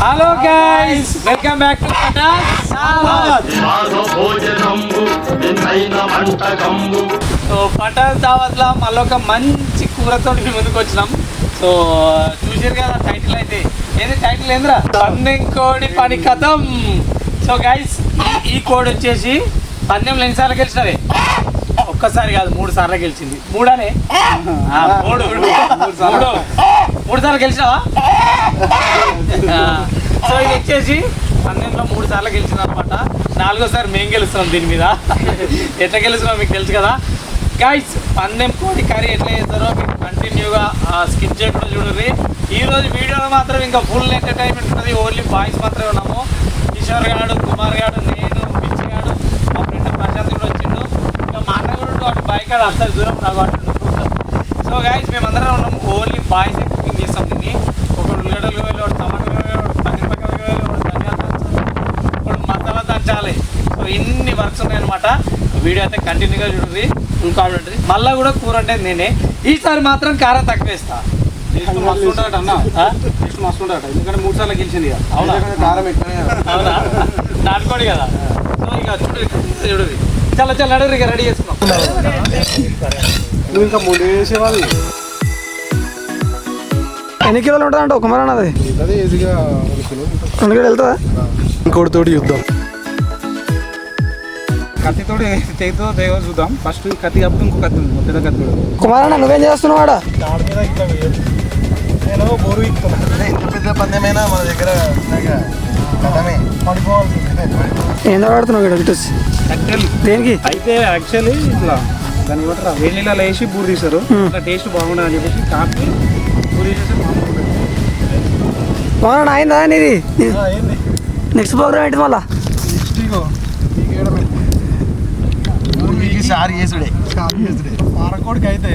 Hello guys welcome back to Patas భోజనంబు నిన్నైన వంటకంబు. So Patas దావత్లో మళ్ళీ ఒక మంచి కూరతో మీ ముందుకు వచ్చినాం సో చూసారు కదా టైటిల్ అయితే. ఏది టైటిల్ ఏంద్రా? పందెం కోడి పని కథం. సో గైస్ ఈ కోడి వచ్చేసి పందెంలో ఎన్నిసార్లు గెలిచినవే ఒక్కసారి కాదు మూడు సార్లు గెలిచింది. మూడనే? మూడు. మూడు మూడు సార్లు గెలిచినావా? సో ఇది వచ్చేసి పందెంలో మూడు సార్లు గెలిచింది అనమాట నాలుగోసారి మేము గెలుస్తున్నాం దీని మీద. ఎట్లా గెలుస్తున్నాం మీకు తెలుసు కదా? గైస్ పందెం కోడి కర్రీ ఎట్లా చేస్తారో మీరు కంటిన్యూగా స్కిప్ చేయకుండా చూడండి. ఈ రోజు వీడియోలో మాత్రం ఇంకా ఫుల్ ఎంటర్టైన్మెంట్ ఉంటుంది ఓన్లీ బాయ్స్ మాత్రమే ఉన్నాము. కిషోర్ గాడు కుమార్ గాడు నేను పిచ్చి గాడు మా ఫ్రెండ్ ప్రశాంత్ కూడా వచ్చిండు ఇంకా మా అన్న కూడా అటు బైక్ ఆడ అసలు దూరం అంటుండు సో గైస్ మేమందరం ఉన్నాం. ఓన్లీ బాయ్స్ కుకింగ్ చేస్తాం దీన్ని. ఒకడు ఉల్లిగడ్డలు వేయాలి ఒకడు టమాటా వేయాలి ఒకడు పన్నీర్ పక్క వేయాలి ఒకడు ధనియాలు ఒకడు మసాలా దంచాలి. సో ఇన్ని వర్క్స్ ఉన్నాయన్నమాట. వీడియో అయితే కంటిన్యూగా చూడండి. ఇంకా ఉంటుంది మళ్ళీ కూడా కూర అంటే నేనే. ఈసారి మాత్రం కారం తక్కువ వేస్తా. మస్తు ఉంటుందట అన్న? టేస్ట్ మస్తు ఎందుకంటే మూడు సార్లు గెలిచింది. అవునా? కారం ఎక్కువనే అవునా? నాటుకోడి కదా. సో ఇక చూడు చూడు. చల్ల అడుగు ఇక రెడీ నువ్వు ఇంకా మూడు వేసేవాళ్ళు ఎన్ని కిలోలు ఉంటుంది అంటే ఒక మరణ అది అదే ఈజీగా ఒక కిలో రెండు వెళ్తుందా ఇంకోటి తోటి చూద్దాం కత్తితో చేతితో దేవ చూద్దాం ఫస్ట్ కత్తి కాకపోతే ఇంకో కత్తి ఉంది పెద్ద కత్తి కూడా కుమారన్న నువ్వేం చేస్తున్నావు? నేను బోరు ఇస్తున్నా ఇంత పెద్ద పందెమైనా మన దగ్గర కథమే పడిపోవాల్సిందే ఏం ఆడుతున్నావు ఇక్కడ ఇటు వచ్చి. దేనికి? అయితే యాక్చువల్లీ ఇట్లా దాన్ని ఏమంటారు వేడి నీళ్ళలో వేసి బూరు తీస్తారు ఇట్లా టేస్ట్ బాగుండదు అని చెప్పేసి కాపీ బూరు మామూలు కుమారన్న అయిందా నీది? ఏంది? నెక్స్ట్ ప్రోగ్రామ్ ఏంటి మళ్ళా? సారి చేసుడే సారి చేసుడే. పారకోడికి అయితే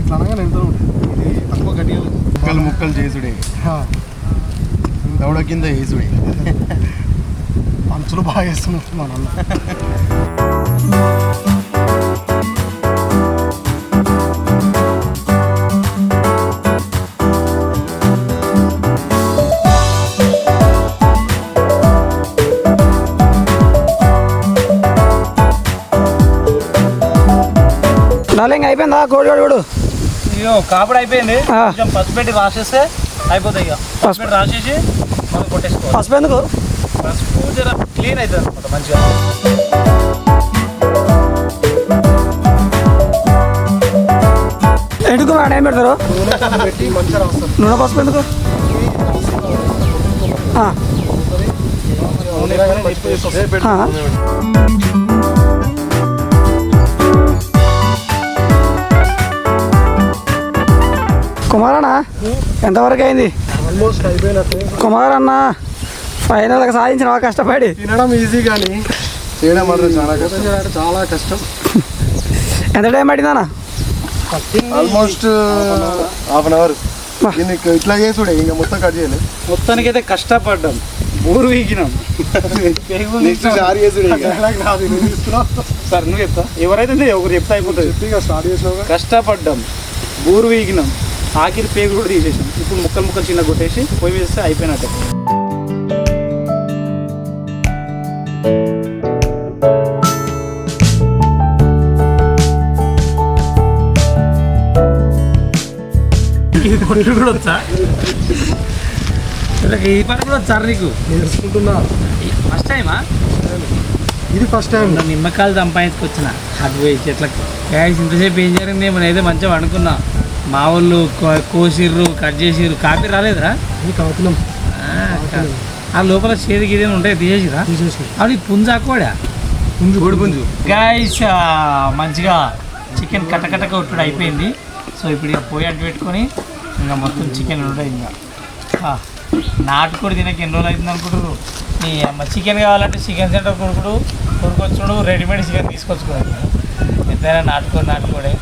ఇట్లా అనగానే ఎంత ఉంటుంది. ఇది తక్కువ గట్టిగా ముక్కలు ముక్కలు చేసుడే. దవడ కింద చేసుడే పంచులు బాగా వేస్తున్నాడు మా నాన్న నాలుగు అయిపోయిందా? కోడి కోడి కోడు ఇగో కాపుడు అయిపోయింది. కొంచెం పసుపు పెట్టి రాసేస్తే అయిపోతాయి ఇక పసుపు. పెట్టి రాసేసి మనం కొట్టేసుకోవాలి. పసుపు ఎందుకు? పసుపు జర క్లీన్ అవుతుంది అనమాట మంచిగా. ఎందుకు మేడం ఏం పెడతారు? పెట్టి మంచిగా రాస్తారు నూనె పసుపు ఎందుకు. కుమారన్న ఎంతవరకు అయింది? ఆల్మోస్ట్ అయిపోయినట్టు కుమారన్న ఫైనల్గా సాధించినవా కష్టపడి. తినడం ఈజీ కానీ చేయడం మాత్రం చాలా కష్టం. చాలా కష్టం. ఎంత టైం పట్టిందన్న ఆల్మోస్ట్ హాఫ్ అన్ అవర్ ఇట్లా చేసుడే ఇంకా మొత్తం కట్ చేయాలి. మొత్తానికి అయితే కష్టపడ్డాం. ఊరు వీగినాం. సారి చేసుడే సార్ నువ్వు చెప్తా. ఎవరైతే ఒకరు చెప్తా అయిపోతుంది. కష్టపడ్డాం. ఊరు వీగినాం. ఆఖరి పేగు కూడా తీసేసాం ఇప్పుడు ముక్కలు ముక్కలు చిన్న కొట్టేసి పొయ్యి వేస్తే అయిపోయినట్టే. ఇది కొట్టు కూడా వచ్చా? ఈ పని కూడా వచ్చారు నీకు? నేర్చుకుంటున్నా. ఫస్ట్ టైమా ఇది ఫస్ట్ టైం నా నిమ్మకాయలు సంపాదించుకొచ్చిన. అటు పోయి చెట్లకు. గ్యాస్ ఇంతసేపు ఏం జరిగింది? మనం అయితే మంచిగా అనుకున్నా మా వాళ్ళు కోసిర్రు కట్ చేసిర్రు. కాపీ రాలేదురా? కాపులం. ఆ, లోపల చేతి గిదేమి ఉంటాయి? తీసేసిరా తీసేసి అవి పుంజు అక్కోడా పుంజు కోడి పుంజు. గాయస్ మంచిగా చికెన్ కట్టకట్ట కొట్టుడు అయిపోయింది. సో ఇప్పుడు ఇక పోయి అడ్డు పెట్టుకొని ఇంకా మొత్తం చికెన్ ఉంటాయి ఇంకా. నాటుకోడి తినక ఎన్ని రోజులు అవుతుంది అనుకుంటారు నీ అమ్మ చికెన్ కావాలంటే చికెన్ సెంటర్ కొడుకుడు కొనుక్కొచ్చుడు రెడీమేడ్ చికెన్ తీసుకొచ్చుకోవాలి. ఎంతైనా నాటుకోడి నాటుకోడే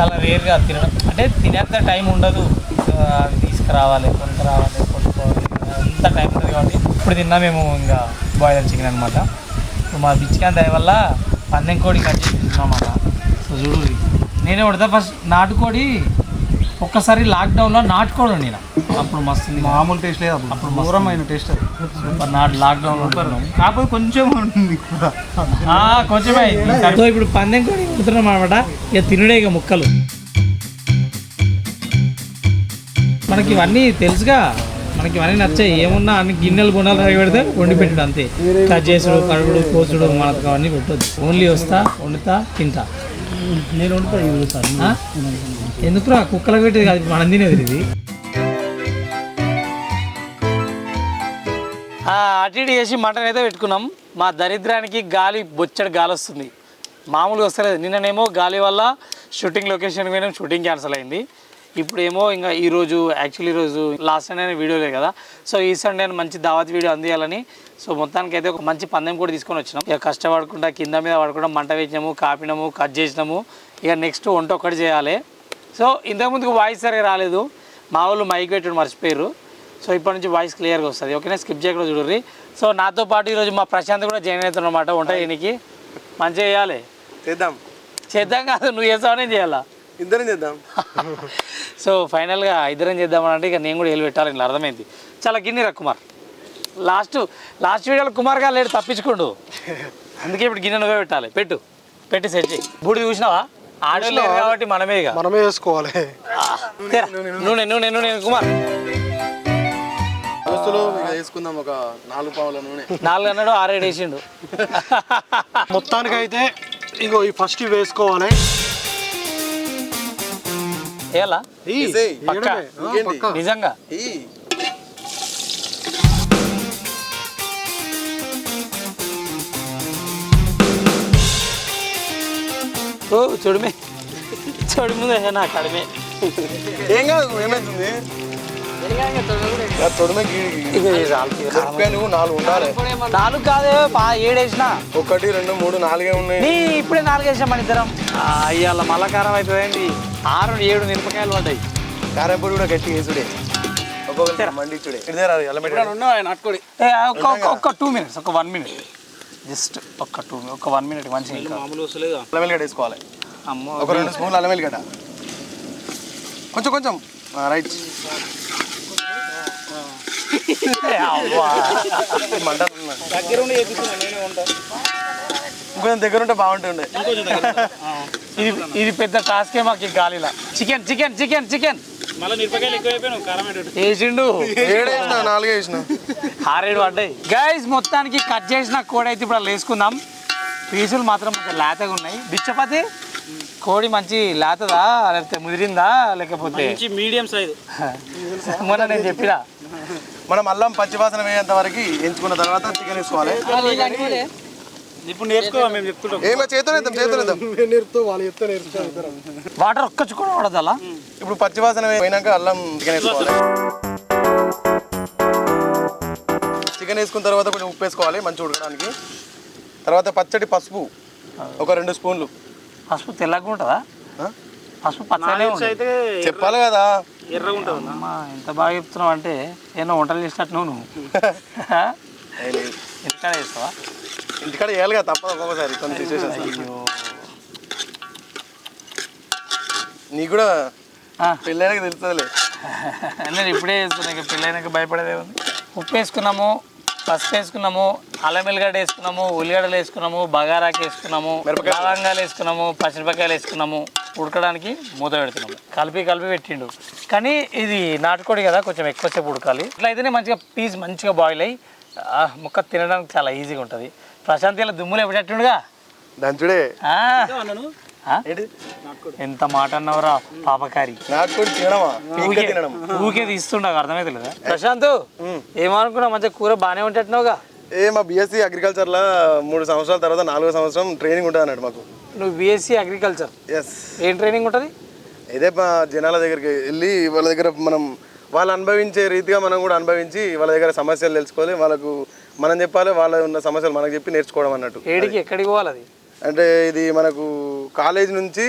చాలా రేర్గా తినడం. అంటే తినేంత టైం ఉండదు. అవి తీసుకురావాలి కొనుక్కరావాలి కొట్టుకోవాలి అంత టైం ఉంటుంది కాబట్టి ఇప్పుడు తిన్నా మేము ఇంకా బాయిలర్ చికెన్ అనమాట ఇప్పుడు మా బిచ్చికాయ దయ వల్ల పందెం కోడి కట్ చేసి అన్నమాట. సో చూడు నేనే కొడతా. ఫస్ట్ నాటుకోడి ఒక్కసారి లాక్డౌన్లో నాటుకోవడం నేను. అప్పుడు మస్తు. మామూలు టేస్ట్ లేదు అప్పుడు. అప్పుడు ఘోరమైన టేస్ట్ అది. సూపర్ నాటు లాక్డౌన్లో కాకపోతే కొంచెం ఉంటుంది కొంచెమే సో ఇప్పుడు పందెం కూడా కుడుతున్నాం అనమాట ఇక తినుడే ఇక ముక్కలు. మనకి ఇవన్నీ తెలుసుగా. మనకి ఇవన్నీ నచ్చాయి. ఏమున్నా అన్ని గిన్నెలు గుండాలు రాయి పెడితే వండి పెట్టాడు అంతే. కట్ చేసుడు కడుగుడు కోసుడు మనకు అవన్నీ పెట్టొద్దు. ఓన్లీ వస్తా వండుతా తింటా. నేను ఎందుకురా? ఎందుకు పెట్టేది కాదు మనం తినేది ఇది. అటు ఇటు చేసి మటన్ అయితే పెట్టుకున్నాం. మా దరిద్రానికి గాలి బొచ్చడి గాలి వస్తుంది. మామూలుగా వస్తలేదు. నిన్ననేమో గాలి వల్ల షూటింగ్ లొకేషన్ పోయినాం షూటింగ్ క్యాన్సిల్ అయింది. ఇప్పుడు ఏమో ఇంకా ఈరోజు యాక్చువల్లీ ఈరోజు లాస్ట్ సండే వీడియో లేదు కదా. సో ఈ సండే మంచి దావత్ వీడియో అందియాలని. సో మొత్తానికి అయితే ఒక మంచి పందెం కూడా తీసుకొని వచ్చినాం. ఇక కష్టపడకుండా కింద మీద పడకుండా మంట వేసినాము కాపినాము కట్ చేసినాము. ఇక నెక్స్ట్ వంట ఒక్కటి చేయాలి. సో ఇంతకుముందుకు వాయిస్ సరిగా రాలేదు. మా వాళ్ళు మైక్ పెట్టడం మర్చిపోయారు సో ఇప్పటి నుంచి వాయిస్ క్లియర్గా వస్తుంది. ఓకేనా? స్కిప్ చేయకుండా చూడర్రి. సో నాతో పాటు ఈరోజు మా ప్రశాంత్ కూడా జాయిన్ అవుతున్నమాట వంట చేయనికి. మంచిగా చేయాలి. చేద్దాం. చేద్దాం కాదు నువ్వు చేస్తావనే చేయాలా? ఇద్దరం చేద్దాం. సో ఫైనల్గా ఇద్దరం చేద్దామని అంటే ఇక నేను కూడా వెళ్ళి పెట్టాలి ఇలా అర్థమైంది. చాలా గిన్నెరా కుమార్. లాస్ట్ లాస్ట్ వీడియోలో కుమార్ గారు లేడు తప్పించుకోండు. అందుకే ఇప్పుడు గిన్నె నువ్వే పెట్టాలి పెట్టు. పెట్టి సెట్ చేయి. బూడి చూసినావా? లేరు కాబట్టి మనమే ఇక. మనమే వేసుకోవాలి. నూనె నూనె నూనె కుమార్. దోస్తులు వేసుకుందాం ఒక నాలుగు పావుల నూనె. నాలుగు అన్నాడు ఆరేడు వేసిండు. మొత్తానికి అయితే ఇగో ఈ ఫస్ట్ వేసుకోవాలి. ఎలా. నిజంగా? ఓ చూడమే చూడు ముందు నా కడిమే ఏం కాదు ఏమైతుంది? నువ్వు నాలుగు ఉండాలి. నాలుగు కాదే బా ఏడేసిన. ఒకటి రెండు మూడు నాలుగే ఉన్నాయి. నీ ఇప్పుడే నాలుగు వేసాం మన ఇద్దరం అయ్యాల మళ్ళా కారం అవుతుందండి ఆరు ఏడు మిరపకాయలు పడ్డాయి. కారంపొడి కూడా గట్టి వేసుడే. ఒక్కొక్కరు మండిచుడే. ఇదే నాటుకోడి. ఏ, ఒక్క ఒక్క- ఒక్క టూ మినిట్స్ ఒక వన్ మినిట్. జస్ట్ ఒక్క టూ ఒక వన్ మినిట్ మంచిగా మామూలు అల్లం వెల్లిగడ్డ వేసుకోవాలి. అమ్మో ఒక రెండు స్పూన్లు అల్లం వెల్లిగడ్డ. కొంచెం కొంచెం. రైట్. మంట ఇంకొంచెం దగ్గర ఉంటే బాగుంటుండే. ఇది ఇది పెద్ద టాస్కే మాకు గాలిలా. చికెన్ చికెన్ చికెన్ చికెన్ వేసిండు నాలుగే వేసిన. ఆరేడు పడ్డాయి. గైస్ మొత్తానికి కట్ చేసిన కోడి అయితే ఇప్పుడు వేసుకుందాం. పీసులు మాత్రం లేతగా ఉన్నాయి. బిచ్చపతి కోడి మంచి లేతదా లేకపోతే ముదిరిందా లేకపోతే? Medium size. మొన్న నేను చెప్పినా. మనం అల్లం పచ్చివాసన వేయేంత వరకు ఎంచుకున్న తర్వాత చికెన్ వేసుకోవాలి. ఇప్పుడు నేర్చుకో మేము చెప్తుంటాం. ఏమో చేతులు ఇద్దాం చేతులు ఇద్దాం వాటర్ ఒక్క చుక్కడం పడదు అలా ఇప్పుడు పచ్చివాసన పోయినాక అల్లం చికెన్ వేసుకోవాలి. చికెన్ వేసుకున్న తర్వాత కొంచెం ఉప్పు వేసుకోవాలి మంచిగా ఉడకడానికి. తర్వాత పచ్చడి పసుపు ఒక రెండు స్పూన్లు. పసుపు తెల్లగా ఉంటుందా? పసుపు పచ్చనే ఉంటుంది. అయితే చెప్పాలి కదా. ఎర్రగా ఉంటుంది అమ్మా ఎంత బాగా చెప్తున్నావు అంటే ఏమో వంటలు చేసినట్టు నువ్వు. నువ్వు. ఎక్కడ చేస్తావా? ఇంటికాడ చేయాలి కదా తప్పదు ఒక్కొక్కసారి కొన్ని సిచ్యువేషన్స్ అయ్యో. నీకు కూడా ఆ, పెళ్ళైనాక తెలుస్తుందిలే. నేను ఇప్పుడే చేస్తున్నా ఇక పెళ్ళైనాక భయపడేదే ఉంది ఉప్పు వేసుకున్నాము పసుపు వేసుకున్నాము అల్లం ఎల్లిగడ్డ వేసుకున్నాము ఉల్లిగడ్డలు వేసుకున్నాము బగారాకి వేసుకున్నాము లవంగాలు వేసుకున్నాము పచ్చిమిరపకాయలు వేసుకున్నాము ఉడకడానికి మూత పెడుతున్నాము. కలిపి కలిపి పెట్టిండు. కానీ ఇది నాటుకోడి కదా కొంచెం ఎక్కువసేపు ఉడకాలి. ఇట్లా అయితేనే మంచిగా పీస్ మంచిగా బాయిల్ అయ్యి ముక్క తినడానికి చాలా ఈజీగా ఉంటుంది. ప్రశాంత్ ఇలా దుమ్ములు ఎప్పుడెట్టుండగా? దంచుడే. ఆ, ఆ? ఏంటి ఎంత మాట అన్నవరా పాపకారి. ఊకే తీస్తుండగా అర్థమైతే లేదా? ప్రశాంత్ ఏమనుకున్నా మంచిగా కూర బాగానే ఉంటున్నావుగా ఏ మా బీఎస్సీ అగ్రికల్చర్లో మూడు సంవత్సరాల తర్వాత నాలుగో సంవత్సరం ట్రైనింగ్ ఉంటుంది అన్నట్టు మాకు. నువ్వు బీఎస్సీ అగ్రికల్చర్ ఎస్ ఏం ట్రైనింగ్ ఉంటుంది? ఇదే మా జనాల దగ్గరికి వెళ్ళి వాళ్ళ దగ్గర మనం వాళ్ళు అనుభవించే రీతిగా మనం కూడా అనుభవించి వాళ్ళ దగ్గర సమస్యలు తెలుసుకోవాలి వాళ్ళకు మనం చెప్పాలి వాళ్ళ ఉన్న సమస్యలు మనకు చెప్పి నేర్చుకోవడం అన్నట్టు. ఏడికి ఎక్కడికి పోవాలి అది? అంటే ఇది మనకు కాలేజ్ నుంచి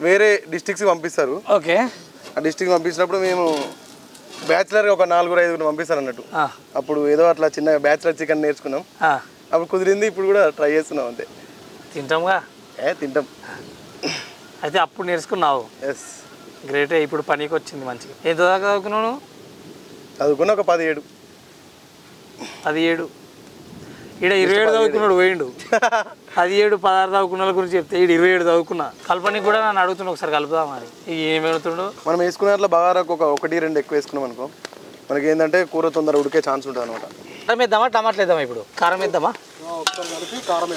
వేరే డిస్టిక్స్కి పంపిస్తారు. ఓకే. ఆ డిస్టిక్ పంపించినప్పుడు మేము బ్యాచిలర్గా ఒక నలుగురు ఐదుగురు పంపిస్తారు అన్నట్టు. అప్పుడు ఏదో అట్లా చిన్న బ్యాచిలర్ చికెన్ నేర్చుకున్నాం. అప్పుడు కుదిరింది ఇప్పుడు కూడా ట్రై చేస్తున్నాం అంతే. తింటాంగా ఏ తింటాం. అయితే అప్పుడు నేర్చుకున్నావు? ఎస్ గ్రేటే ఇప్పుడు పనికి వచ్చింది మంచిగా. ఎంత దాకా చదువుకున్నావు నువ్వు? చదువుకున్న ఒక పదిహేడు. ఏడు ఈడ ఇరవై ఏడు చదువుకున్నాడు పోయిండు. అది ఏడు పదహారు చదువుకున్న గురించి చెప్తే ఈడు ఇరవై ఏడు చదువుకున్నా. కల్పనకి కూడా నన్ను అడుగుతున్నా ఒకసారి కలుపుదాం ఇక ఏమి అడుగుతుండో మనం వేసుకునే దాంట్లో బగారాకు ఒక ఒకటి రెండు ఎక్కువ వేసుకున్నాం అనుకో మనకి ఏంటంటే కూర తొందర ఉడికే ఛాన్స్ ఉంటుంది అనమాట కారం వేద్దామా టమాటాలు వేద్దామా ఇప్పుడు? కారం వేద్దామా? కారం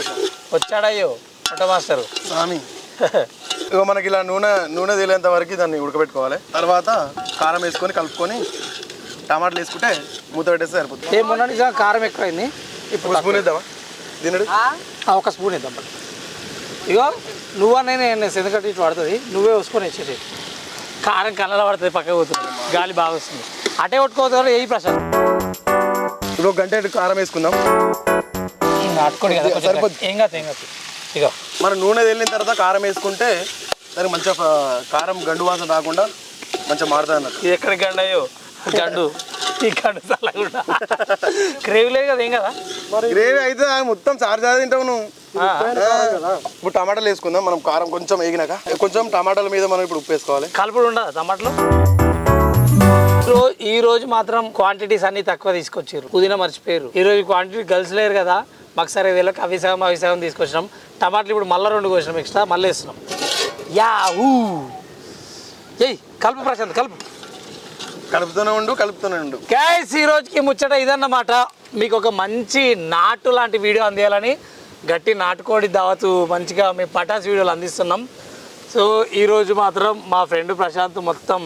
వచ్చాడయ్యో వంట మాస్టరు. స్వామి ఇక మనకి ఇలా నూనె నూనె తేలేంత వరకు దాన్ని ఉడకబెట్టుకోవాలి. తర్వాత కారం వేసుకొని కలుపుకొని టమాటాలు వేసుకుంటే మూత పెట్టేస్తే సరిపోతుంది. ఏ మొన్న కారం ఎక్కువైంది? ఇప్పుడు స్పూన్ వేద్దామా? తినడు? ఆ, ఒక స్పూన్ ఇద్దాం. ఇగో నువ్వనే నేను ఎందుకంటే ఇటు పడుతుంది. నువ్వే వేసుకొని వచ్చేసి కారం కళ్ళలో పడుతుంది పక్కకు పోతుంది. గాలి బాగా వస్తుంది. అటే కొట్టుకోవద్దు ఏ ప్రశాంత్ ఇంకో గంట కారం వేసుకుందాం. నాటుకోండి కదా కొంచెం సరిపోద్ది. ఏం కాదు ఏం కాదు. ఇగో. మనం నూనె తేలిన తర్వాత కారం వేసుకుంటే దానికి మంచిగా కారం గండు వాసన రాకుండా మంచిగా మారుతుంది అన్నట్టు ఎక్కడ గండయ్యో? గండు. ఈ లేదు కదా ఏం కదా? గ్రేవీ అయితే మొత్తం చారు చారు తింటావు నువ్వు. ఇప్పుడు టమాటాలు వేసుకుందాం మనం కారం కొంచెం వేగినాక. కొంచెం టమాటాల మీద మనం ఇప్పుడు ఉప్పు వేసుకోవాలి. కలుపుడు ఉండదా టమాటాలు? ఈ రోజు మాత్రం క్వాంటిటీస్ అన్ని తక్కువ తీసుకొచ్చారు పుదీనా మర్చిపోయారు ఈ రోజు క్వాంటిటీ గర్ల్స్ లేరు కదా మాకు సరే వీళ్ళకి అవి సగం అవి సగం తీసుకొచ్చినాం. టమాటాలు ఇప్పుడు మళ్ళీ రెండు కోసినాం ఎక్స్ట్రా మళ్ళీ వేస్తున్నాం. యా ఊ. ఏయ్ కలుపు ప్రశాంత్ కలుపు. కలుపుతూనే ఉండు కలుపుతూనే ఉండు. గ్యాస్ ఈ రోజుకి ముచ్చట ఇదన్నమాట. మీకు ఒక మంచి నాటు లాంటి వీడియో అందియాలని గట్టి నాటుకోడి దావతు మంచిగా మేము పటాస్ వీడియోలు అందిస్తున్నాం. సో ఈరోజు మాత్రం మా ఫ్రెండ్ ప్రశాంత్ మొత్తం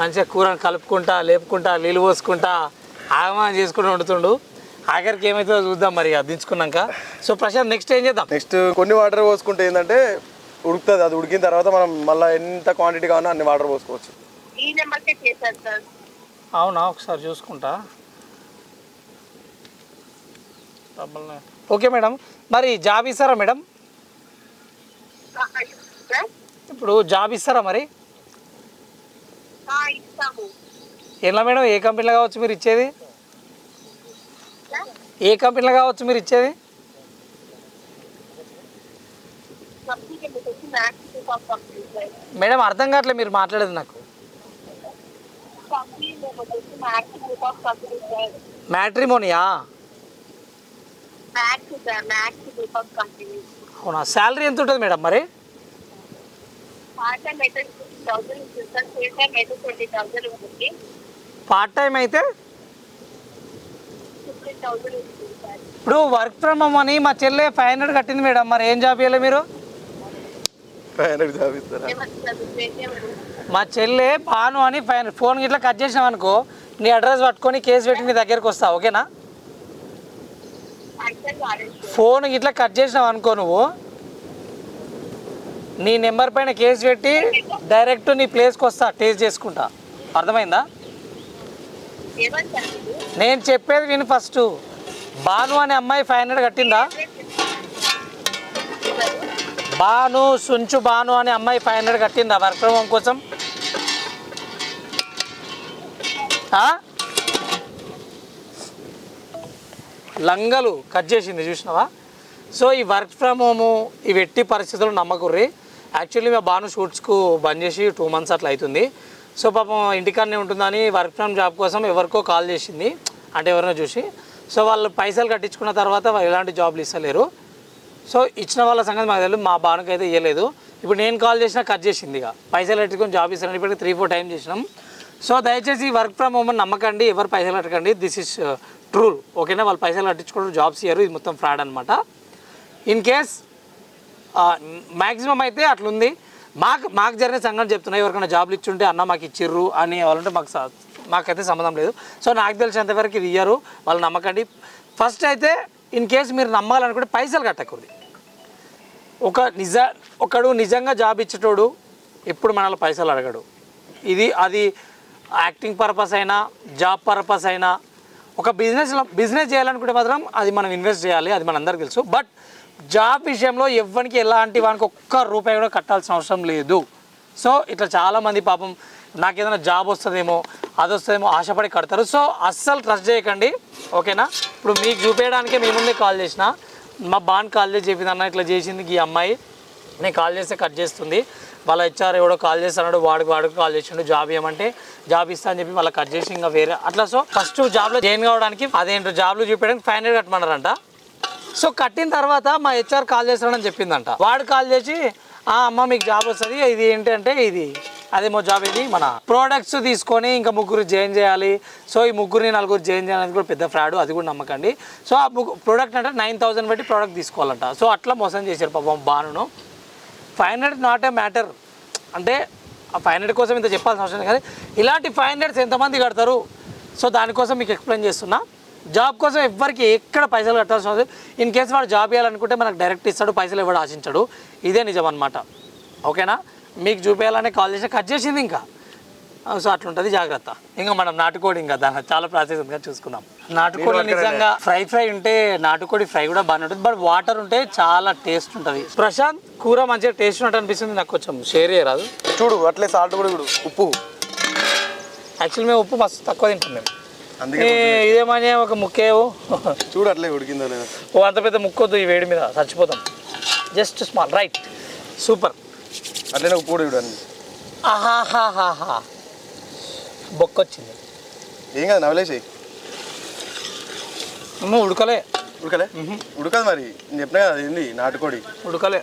మంచిగా కూరని కలుపుకుంటా లేపుకుంటా నీళ్ళు పోసుకుంటా ఆగమనం చేసుకుంటూ వండుతుండు. ఆఖరికి ఏమవుతుందో చూద్దాం మరి అది దించుకున్నాక. సో ప్రశాంత్ నెక్స్ట్ ఏం చేద్దాం? నెక్స్ట్ కొన్ని వాటర్ పోసుకుంటే ఏంటంటే ఉడుకుతుంది అది ఉడికిన తర్వాత మనం మళ్ళీ ఎంత క్వాంటిటీ కావాలో అన్ని వాటర్ పోసుకోవచ్చు. ఈ నెంబర్కే చేశారు సార్. అవునా? ఒకసారి చూసుకుంటా. Double nine. Okay madam. మరి జాబ్ ఇస్తారా మేడం? ఇప్పుడు జాబ్ ఇస్తారా మరి ఎలా మేడం? ఏ కంపెనీలో కావచ్చు మీరు ఇచ్చేది? ఏ కంపెనీలో కావచ్చు మీరు ఇచ్చేది? మేడం అర్థం కావట్లేదు మీరు మాట్లాడేది నాకు. మ్యాట్రిమోనియా? అవునా? శాలరీ ఎంత ఉంటుంది మేడం మరి? పార్ట్ టైం అయితే? ఇప్పుడు వర్క్ ఫ్రమ్ హోమ్ అని మా చెల్లె ఫైవ్ హండ్రెడ్ కట్టింది మేడం. మరి ఏం జాబ్ చేయాలి మీరు? ఫైవ్ హండ్రెడ్ జాబ్ ఇస్తారా? మా చెల్లె భాను అని ఫైవ్ హండ్రెడ్ ఫోన్ ఇట్లా కట్ చేసినాం అనుకో నీ అడ్రస్ పట్టుకొని కేసు పెట్టి నీ దగ్గరికి వస్తా ఓకేనా? ఫోన్ ఇట్లా కట్ చేసినావు అనుకో నువ్వు నీ నెంబర్ పైన కేసు పెట్టి డైరెక్ట్ నీ ప్లేస్కి వస్తా టేస్ట్ చేసుకుంటా. అర్థమైందా? నేను చెప్పేది విని ఫస్ట్. భాను అనే అమ్మాయి ఫైవ్ హండ్రెడ్ కట్టిందా? బాను సుంచు బాను అనే అమ్మాయి ఫైవ్ హండ్రెడ్ కట్టిందా వర్క్ ఫ్రమ్ హోమ్ కోసం లంగలు కట్ చేసింది చూసినావా? సో ఈ వర్క్ ఫ్రమ్ హోము ఇవి ఎట్టి పరిస్థితులు నమ్మకుర్రి. యాక్చువల్లీ మేము బాను షూట్స్కు బంద్ చేసి టూ మంత్స్ అట్లా అవుతుంది సో పాపం ఇంటికాడనే ఉంటుందని వర్క్ ఫ్రమ్ జాబ్ కోసం ఎవరికో కాల్ చేసింది. అంటే ఎవరినో చూసి. సో వాళ్ళు పైసలు కట్టించుకున్న తర్వాత వాళ్ళు ఎలాంటి జాబ్లు ఇస్తలేరు. సో ఇచ్చిన వాళ్ళ సంగతి మాకు తెలియదు మా బానుకి అయితే ఇవ్వలేదు ఇప్పుడు నేను కాల్ చేసినా కట్ చేసింది ఇక. పైసలు పెట్టుకొని జాబ్ ఇస్తారని ఇప్పటికి త్రీ ఫోర్ టైం చేసినాం. సో దయచేసి వర్క్ ఫ్రమ్ హోమ్ నమ్మకండి ఎవరు పైసలు కట్టకండి దిస్ ఇస్ ట్రూ ఓకేనా? వాళ్ళు పైసలు కట్టించుకోవడం జాబ్స్ ఇయ్యరు ఇది మొత్తం ఫ్రాడ్ అనమాట ఇన్ కేస్ మ్యాక్సిమం అయితే అట్లుంది. మాకు మాకు జరిగిన సంగతి చెప్తున్నా ఎవరికైనా జాబ్లు ఇచ్చుంటే అన్న మాకు ఇచ్చిర్రు అని వాళ్ళంటే మాకు స- మాకైతే సంబంధం లేదు. సో నాకు తెలిసినంతవరకు ఇది ఇయ్యరు వాళ్ళు నమ్మకండి. ఫస్ట్ అయితే ఇన్ కేస్ మీరు నమ్మాలనుకుంటే పైసలు కట్టకూడదు. ఒక నిజ ఒకడు నిజంగా జాబ్ ఇచ్చేటోడు ఎప్పుడు మనల్ని పైసలు అడగడు. ఇది అది యాక్టింగ్ పర్పస్ అయినా జాబ్ పర్పస్ అయినా ఒక బిజినెస్ బిజినెస్ చేయాలనుకుంటే మాత్రం అది మనం ఇన్వెస్ట్ చేయాలి అది మనందరికీ తెలుసు. బట్ జాబ్ విషయంలో ఎవ్వరికి ఎలాంటి వానికి ఒక్క రూపాయి కూడా కట్టాల్సిన అవసరం లేదు. సో ఇట్లా చాలామంది పాపం నాకు ఏదైనా జాబ్ వస్తుందేమో అది వస్తుందేమో ఆశపడి కడతారు. సో అస్సలు ట్రస్ట్ చేయకండి. ఓకేనా? ఇప్పుడు మీకు చూపేయడానికి మీ ముందే కాల్ చేసిన. మా బాన్ కాల్ చేసి చెప్పింది అన్న ఇట్లా చేసింది ఈ అమ్మాయి. నేను కాల్ చేస్తే కట్ చేస్తుంది. వాళ్ళ హెచ్ఆర్ ఎవడో కాల్ చేస్తున్నాడు వాడికి వాడికి కాల్ చేసిండు జాబ్ ఇవ్వమంటే జాబ్ ఇస్తా అని చెప్పి వాళ్ళ కట్ చేసి ఇంకా వేరే అట్లా. సో ఫస్ట్ జాబ్లో జాయిన్ కావడానికి అదేంటో జాబ్లో చూపించడానికి ఫైవ్ హండ్రెడ్ కట్టమన్నారంట. సో కట్టిన తర్వాత మా హెచ్ఆర్ కాల్ చేస్తాడని చెప్పిందంట. వాడు కాల్ చేసి "ఆ, అమ్మ మీకు జాబ్ వస్తుంది. ఇది ఏంటంటే ఇది అదేమో జాబ్ ఇది మన ప్రోడక్ట్స్ తీసుకొని ఇంకా ముగ్గురు జాయిన్ చేయాలి. సో ఈ ముగ్గురిని నలుగురు జాయిన్ చేయాలని కూడా పెద్ద ఫ్రాడ్ అది కూడా నమ్మకండి. సో ఆ ప్రోడక్ట్ అంటే నైన్ థౌసండ్ బట్టి ప్రోడక్ట్ తీసుకోవాలంట. సో అట్లా మోసం చేశారు పాపం బానును. Five hundred not a matter అంటే ఆ ఫైవ్ హండ్రెడ్ కోసం ఇంత చెప్పాల్సిన అవసరం కానీ ఇలాంటి ఫైవ్ హండ్రెడ్స్ ఎంతమంది కడతారు? సో దానికోసం మీకు ఎక్స్ప్లెయిన్ చేస్తున్నా. జాబ్ కోసం ఎవ్వరికి ఎక్కడ పైసలు కట్టాల్సిన అవసరం ఇన్ కేసు వాడు జాబ్ ఇవ్వాలనుకుంటే మనకు డైరెక్ట్ ఇస్తాడు పైసలు ఇవ్వడు ఆశించాడు. ఇదే నిజం అనమాట ఓకేనా మీకు చూపించాలనే కాల్ చేసి కట్ చేసింది ఇంకా. సో అట్లుంటుంది జాగ్రత్త. ఇంకా మనం నాటుకోడి ఇంకా దాని చాలా ప్రాసెస్ ఉంది కదా చూసుకుందాం. నాటుకోడి నిజంగా ఫ్రై ఫ్రై ఉంటే నాటుకోడి ఫ్రై కూడా బాగానే ఉంటుంది బట్ వాటర్ ఉంటే చాలా టేస్ట్ ఉంటుంది. ప్రశాంత్ కూర మంచిగా టేస్ట్ ఉన్నట్టు అనిపిస్తుంది నాకు కొంచెం. షేర్ చేయరాదు చూడు అట్లే సాల్ట్ కూడా చూడు ఉప్పు. యాక్చువల్ మేము ఉప్పు మస్తు తక్కువ తింటాం మేము. ఇదేమని ఒక ముక్కేవు చూడు అట్లే ఉడికిందో లేదో. ఓ అంత పెద్ద ముక్కొద్దు ఈ వేడి మీద చచ్చిపోతాం. జస్ట్ స్మాల్ రైట్ సూపర్ అట్లనే ఉప్పు కూడా చూడు అన్ని ఆహాహాహాహా. బొక్కొచ్చింది. ఏం కాదు నవలేసి. అమ్మ ఉడకలే. ఉడకలే? ఉడకదు మరి. నేను చెప్పినా కదా ఏంది? నాటుకోడి. ఉడకలే.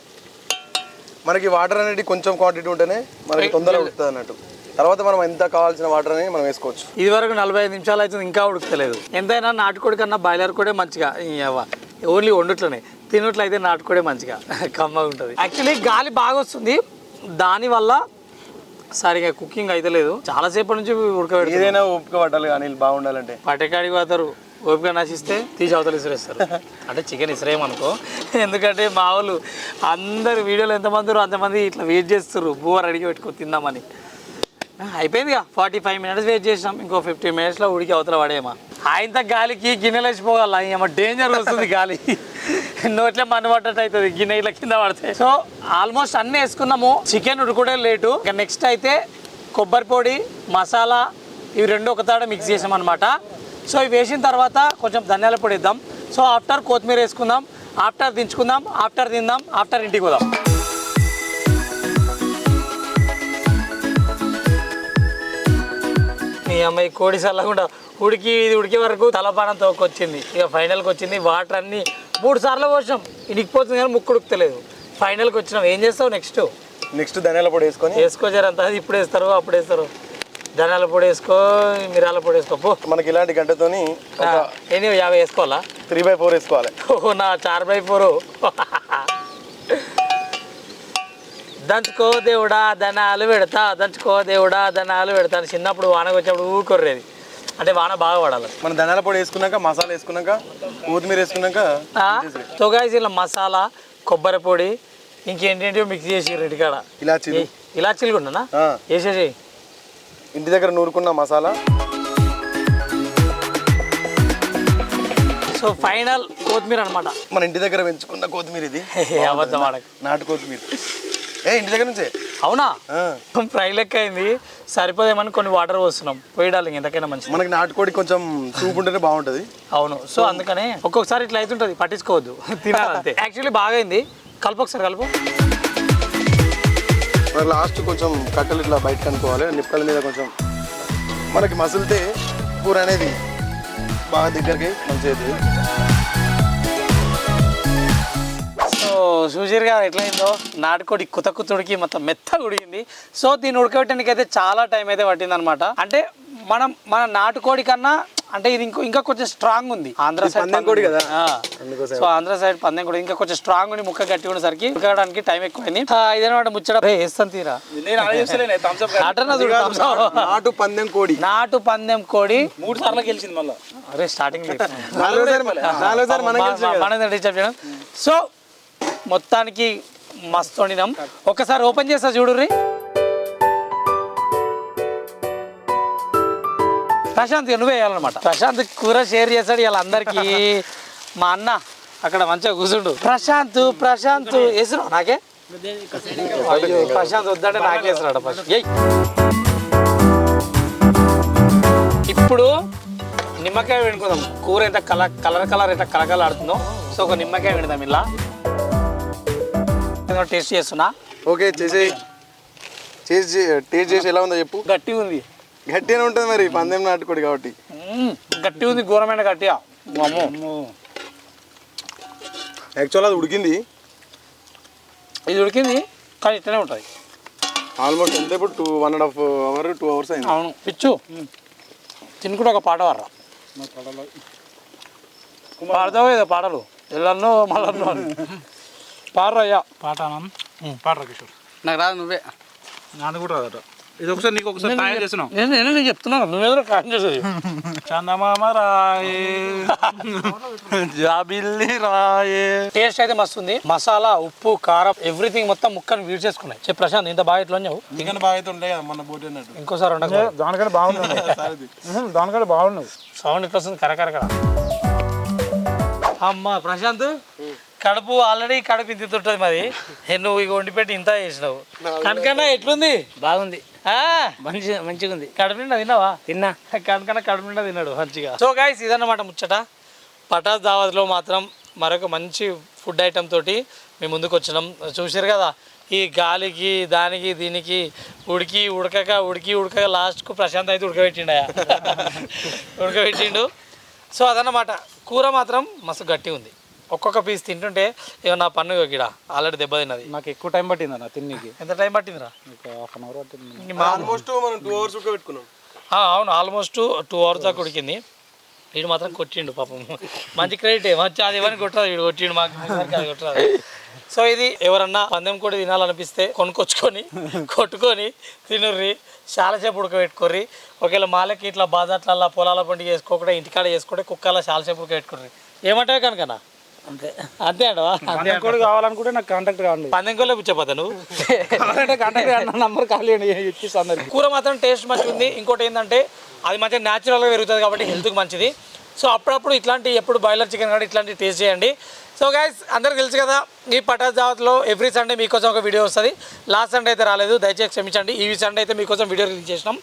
మనకి వాటర్ అనేది కొంచెం క్వాంటిటీ ఉంటేనే మనకి తొందరగా ఉడుకుతుంది అన్నట్టు. తర్వాత మనం ఎంత కావాల్సిన వాటర్ అనేది మనం వేసుకోవచ్చు. ఇది వరకు నలభై ఐదు నిమిషాలు అవుతుంది ఇంకా ఉడకలేదు ఎంతైనా నాటుకోడి కన్నా బాయిలర్ కూడా మంచిగా ఓన్లీ వండుట్లోనే. తినట్లు అయితే నాటుకోడే మంచిగా. కమ్మగా ఉంటుంది. యాక్చువల్లీ గాలి బాగా వస్తుంది దానివల్ల సరిగా కుకింగ్ అయితే లేదు. చాలాసేపటి నుంచి ఉడకబెడుతుంది. ఏదైనా ఓపిక పట్టాలి కానీ బాగుండాలంటే. పట్టెకాడికి పోతారు. ఓపిక నశిస్తే తీసి అవతల ఇసిరేస్తారు. అంటే చికెన్ ఇసిరేయమనుకో ఎందుకంటే మా వాళ్ళు అందరు వీడియోలు ఎంతమంది అంతమంది ఇట్లా వెయిట్ చేస్తారు బువ్వ రెడీగా పెట్టుకొని తిందామని. అయిపోయిందిగా. ఫార్టీ ఫైవ్ మినిట్స్ వెయిట్ చేసినాం. ఇంకో ఫిఫ్టీ మినిట్స్లో ఉడికి అవతల పడేమా ఆయనత గాలికి గిన్నెలు వేసిపోగల ఏమో డేంజర్ వస్తుంది గాలి. నోట్లే మన పట్టట్టు అవుతుంది. గిన్నె ఇట్లా కింద పడతాయి సో ఆల్మోస్ట్ అన్నీ వేసుకున్నాము. చికెన్ ఉడుకుడే లేటు. ఇక నెక్స్ట్ అయితే కొబ్బరి పొడి మసాలా ఇవి రెండు ఒక తాడ మిక్స్ చేసాం అనమాట సో ఇవి వేసిన తర్వాత కొంచెం ధనియాల పొడి ఇద్దాం సో ఆఫ్టర్ కొత్తిమీర వేసుకుందాం. ఆఫ్టర్ దించుకుందాం. ఆఫ్టర్ తిందాం. ఆఫ్టర్ ఇంటికి పోదాం. మీ అమ్మాయి కోడి చల్లకుండా ఉడికి ఇది ఉడికే వరకు తలపానం తోకొచ్చింది. ఇక ఫైనల్కి వచ్చింది వాటర్ అన్ని మూడు సార్లు పోసాం ఇడికిపోతుంది కానీ ముక్కు ఉడుకుతలేదు. ఫైనల్కి వచ్చినాం. ఏం చేస్తావు నెక్స్ట్ నెక్స్ట్ ధనియాల పొడి వేసుకొని వేసుకోచారంత ఇప్పుడు వేస్తారు అప్పుడు వేస్తారు. ధనియాల పొడి వేసుకో మిరాల పొడి వేసుకో మనకి ఇలాంటి గంటతోని ఎన్ని యాభై వేసుకోవాలా? త్రీ బై ఫోర్ వేసుకోవాలి. ఓ నా చార్ బై ఫోర్. దంచుకో దేవుడా ధనాలు పెడతా దంచుకో దేవుడా ధనాలు పెడతా అని చిన్నప్పుడు వానకు వచ్చినప్పుడు ఊకొర్రేది అంటే వాన బాగా పడాలి. మన ధనియాల పొడి వేసుకున్నాక మసాలా వేసుకున్నాక కొత్తిమీర వేసుకున్నాక ఇలా మసాలా కొబ్బరి పొడి ఇంకేంటేంటివో మిక్స్ చేసి రెడ్డికాడ ఇలాచీలు. ఇలా చిలుగుండనా ఆ, వేసేసేయి. ఇంటి దగ్గర నూరుకున్న మసాలా. సో ఫైనల్ కొత్తిమీర అనమాట మన ఇంటి దగ్గర పెంచుకున్న కొత్తిమీర ఇది. అబద్ధం నాటు కొత్తిమీర. ఏ ఇంటి దగ్గర నుంచే? అవునా? ఫ్రై లెక్క అయింది. సరిపోదేమని కొన్ని వాటర్ పోస్తున్నాం. పోయడాలి ఎంతకైనా మంచిది. మనకి నాటుకోడి కొంచెం సూప్ ఉంటేనే బాగుంటది. అవును. సో అందుకనే ఒక్కొక్కసారి ఇట్లా అవుతుంటుంది పట్టించుకోవద్దు. తినాలంతే. యాక్చువల్లీ బాగా అయింది కలుపు ఒకసారి కలుపు. మరి లాస్ట్ కొంచెం కట్టెలు ఇట్లా బయటకు అనుకోవాలి. నిప్పుల మీద కొంచెం మనకి మసులితే కూర అనేది బాగా దగ్గరికి మంచిగా గారు ఎట్లయిందో? నాటుకోడి కుత కుతుడికి మొత్తం మెత్తగా ఉడికింది. సో దీన్ని ఉడకబెట్టడానికి అయితే చాలా టైం అయితే పట్టింది అనమాట అంటే మనం మన నాటుకోడి కన్నా అంటే ఇది ఇంకో ఇంకా కొంచెం స్ట్రాంగ్ ఉంది. ఆంధ్ర సైడ్ పందెం కోడి కదా? సో ఆంధ్ర సైడ్ పందెం కూడా. ఇంకా కొంచెం స్ట్రాంగ్ ఉండి ముక్క గట్టి ఉండేసరికి. ఉడకడానికి టైం ఎక్కువైంది. ఆ, ఇదన్నమాట ముచ్చట. వేస్తాను తీరా. నాటు పందెం కోడి. నాటు పందెం కోడి. మూడు సార్లు గెలిచింది మళ్ళీ. అరే స్టార్టింగ్ మనం చేయడం. సో మొత్తానికి మస్తు వండినాం. ఒకసారి ఓపెన్ చేస్తా చూడుర్రి ప్రశాంత్ నువ్వే వేయాలన్నమాట. ప్రశాంత్ కూర షేర్ చేస్తాడు ఇలా అందరికి. మా అన్న అక్కడ మంచిగా కూర్చుండు. ప్రశాంత్ ప్రశాంత్. వేసురు నాకే? అయ్యో ప్రశాంత్ వద్దంటే నాకేసినాడు ఫస్ట్. ఇప్పుడు నిమ్మకాయ వెనుకుందాం కూర ఎంత కలర్ కలర్ కలర్ ఎంత కలకల ఆడుతుందో సో ఒక నిమ్మకాయ వెండుదాం ఇలా. టేస్ట్ చేస్తున్నా. ఓకే చేసేయి. చేసి టేస్ట్ చేసి ఎలా ఉందో చెప్పు. గట్టి ఉంది. గట్టిగానే ఉంటుంది మరి పందెం నాటుకోడి కాబట్టి. గట్టి ఉంది ఘోరమైన గట్టిగా అమ్మో. యాక్చువల్ అది ఉడికింది. ఇది ఉడికింది కానీ ఇట్లనే ఉంటుంది. ఆల్మోస్ట్ ఎంత ఇప్పుడు? Two one and half hour two hours అయింది. అవును. పిచ్చు. తినుకుంటే ఒక పాట వర్రా పాడతావో ఏదో పాటలు? ఎల్లన్నో మళ్ళన్నో అని. పాడరా అయ్యా పాటానం పాడరా కిషోర్. నాకు రాదు నువ్వే. నాకు కూడా రాదట. ఇది ఒకసారి నీకు ఒకసారి తయారు చేస్తున్నాం నేను నేను నీకు చెప్తున్నాను నువ్వేదో కాయం చేసేది. చందమామ రాయే. జాబిల్లి రాయే. టేస్ట్ అయితే మస్తు ఉంది. మసాలా ఉప్పు కారం ఎవ్రీథింగ్ మొత్తం ముక్కను వీడ్ చేసుకున్నాయి. చెప్పు ప్రశాంత్ ఇంత బాగా ఇట్లా ఉన్నావు చికెన్ బాగా అయితే ఉండే మన బోటి అన్నట్టు. ఇంకోసారి ఉండక దానికంటే బాగుంది. దానికంటే బాగున్నది సౌండ్ ఎట్లా వస్తుంది? కరకరకర అమ్మ ప్రశాంత్. కడుపు ఆల్రెడీ కడుపు ఇంత ఉంటుంది మరి నువ్వు ఇక వండి పెట్టి ఇంత చేసినావు. కనుకన్నా ఎట్లుంది? బాగుంది. మంచి మంచిగా ఉంది కడుపు నిండా తిన్నావా? తిన్నా. కనుకన్నా కడుపు నిండా తిన్నాడు మంచిగా. సో గైస్ ఇదన్నమాట ముచ్చట. పటాస్ దావత్లో మాత్రం మరొక మంచి ఫుడ్ ఐటమ్ తోటి మేము ముందుకు వచ్చినాం. చూసారు కదా ఈ గాలికి దానికి దీనికి ఉడికి ఉడకక ఉడికి ఉడకక లాస్ట్కు ప్రశాంత్ అయితే ఉడకబెట్టిండ ఉడకబెట్టిండు. సో అదన్నమాట. కూర మాత్రం మస్తు గట్టి ఉంది ఒక్కొక్క పీస్ తింటుంటే ఇక నా పన్ను గిడ ఆల్రెడీ దెబ్బ తిన్నది. నాకు ఎక్కువ టైం పట్టింది అన్న తిన్నీకి? ఎంత టైం పట్టిందిరా? హాఫ్ అన్ అవర్ పట్టింది ఆల్మోస్ట్ మనం టూ అవర్స్ పెట్టుకున్నాం. ఆ, అవును ఆల్మోస్ట్ టూ అవర్స్ దాకా ఉడికింది. వీడు మాత్రం కొట్టిండు పాపం. మంచి క్రెడిట్ మంచి అది ఇవన్నీ కొట్టరాదు వీడు కొట్టిండు మాకు. మాకు అది కొట్టరాదు సో ఇది ఎవరన్నా పందెం కూడా తినాలనిపిస్తే కొనుక్కొచ్చుకొని కొట్టుకొని తినుర్రి. చాలాసేపు ఉడకబెట్టుకోర్రి. ఒకవేళ మాలకి ఇట్లా బాజాట్లల్లా పొలాల పండుగ చేసుకోకుండా ఇంటికాడ చేసుకుంటే కుక్కల చాలాసేపు ఉడకబెట్టుకోర్రి. ఏమంటావు కనుకనా? అంతే. కూడా కావాలనుకుంటే నాకు కాంటాక్ట్ పందెం నువ్వు? కాంటాక్ట్ నంబర్ ఖాళీ కూర మాత్రం టేస్ట్ మంచిగా ఉంది ఇంకోటి ఏంటంటే అది మంచిగా న్యాచురల్గా పెరుగుతుంది కాబట్టి హెల్త్కి మంచిది. సో అప్పుడప్పుడు ఇట్లాంటి ఎప్పుడు బాయిలర్ చికెన్ కానీ ఇట్లాంటి టేస్ట్ చేయండి. సో గైస్ అందరికి తెలుసు కదా ఈ పటాస్ దావత్లో ఎవ్రీ సండే మీకోసం ఒక వీడియో వస్తుంది. లాస్ట్ సండే అయితే రాలేదు దయచేసి క్షమించండి. ఈ సండే అయితే మీకోసం వీడియో రిలీజ్ చేసినాం.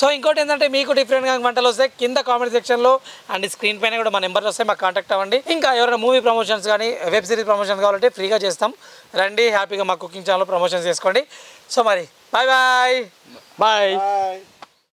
సో ఇంకోటి ఏంటంటే మీకు డిఫరెంట్గా వంటలు వస్తాయి కింద కామెంట్ సెక్షన్లో అండ్ స్క్రీన్ పైన కూడా మా నెంబర్ వస్తాయి మాకు కాంటాక్ట్ అవ్వండి. ఇంకా ఎవరైనా మూవీ ప్రమోషన్స్ కానీ వెబ్ సిరీస్ ప్రమోషన్స్ కావాలంటే ఫ్రీగా చేస్తాం. రండి హ్యాపీగా మా కుకింగ్ ఛానల్ ప్రమోషన్స్ చేసుకోండి. సో మరి బాయ్ బాయ్ బాయ్ బాయ్